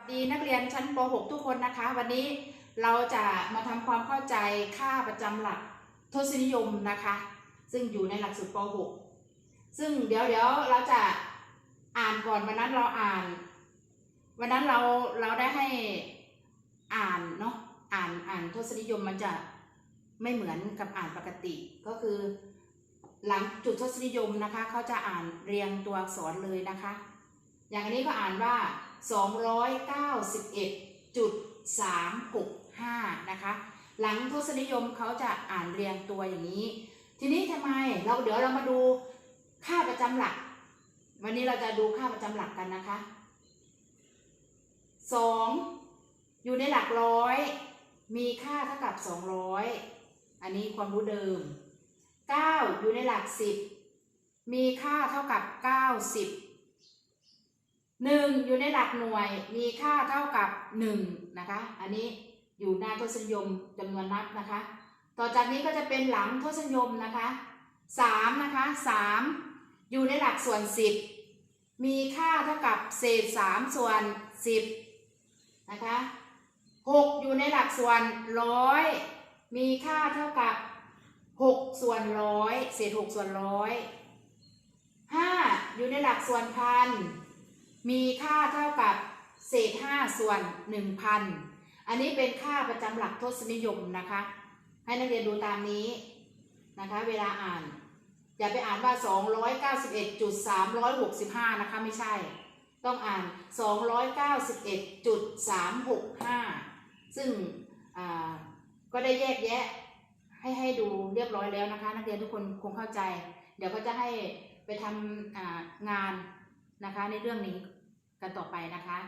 สวัสดีนักเรียนชั้นป .6 ทุกคนนะคะ วันนี้เราจะมาทำความเข้าใจค่าประจำหลักทศนิยมนะคะ ซึ่งอยู่ในหลักสูตรป .6 ซึ่งเดี๋ยวเดี๋ยวเราจะอ่านก่อนวันนั้นเราอ่าน วันนั้นเราเราได้ให้อ่านเนาะอ่านอ่านทศนิยมมันจะไม่เหมือนกับอ่านปกติก็คือ หลังจุดทศนิยมนะคะเขาจะอ่านเรียงตัวอักษรเลยนะคะ อย่างอันนี้ก็อ่านว่า 291.365 นะคะ หลังทศนิยมเขาจะอ่านเรียงตัวอย่างนี้ ทีนี้ทำไมเราเดี๋ยวเรามาดูค่าประจำหลัก วันนี้เราจะดูค่าประจำหลักกันนะคะ 2 อยู่ในหลักร้อย มีค่าเท่ากับ 200 อันนี้ความรู้เดิม 9 อยู่ในหลัก 10 มีค่าเท่ากับ 90 หนึ่งอยู่ในหลักหน่วยมีค่าเท่ากับหนึ่งนะคะ อันนี้อยู่หน้าทศนิยมจำนวนนับนะคะ ต่อจากนี้ก็จะเป็นหลังทศนิยมนะคะสามนะคะสามอยู่ในหลักส่วนสิบมีค่าเท่ากับเศษสามส่วนสิบนะคะหกอยู่ในหลักส่วนร้อยมีค่าเท่ากับหกส่วนร้อยเศษหกส่วนร้อยห้าอยู่ในหลักส่วนพัน มีค่าเท่ากับเศษ 5 ส่วน 1,000 อันนี้เป็นค่าประจำหลักทศนิยมนะคะ ให้นักเรียนดูตามนี้นะคะ เวลาอ่าน อย่าไปอ่านว่า 291.365 นะคะ ไม่ใช่ ต้องอ่าน 291.365 ซึ่งอ่าก็ได้แยกแยะให้ให้ดูเรียบร้อยแล้วนะคะ นักเรียนทุกคนคงเข้าใจ เดี๋ยวก็จะให้ไปทำงาน นะคะ ในเรื่องนี้กันต่อไปนะคะ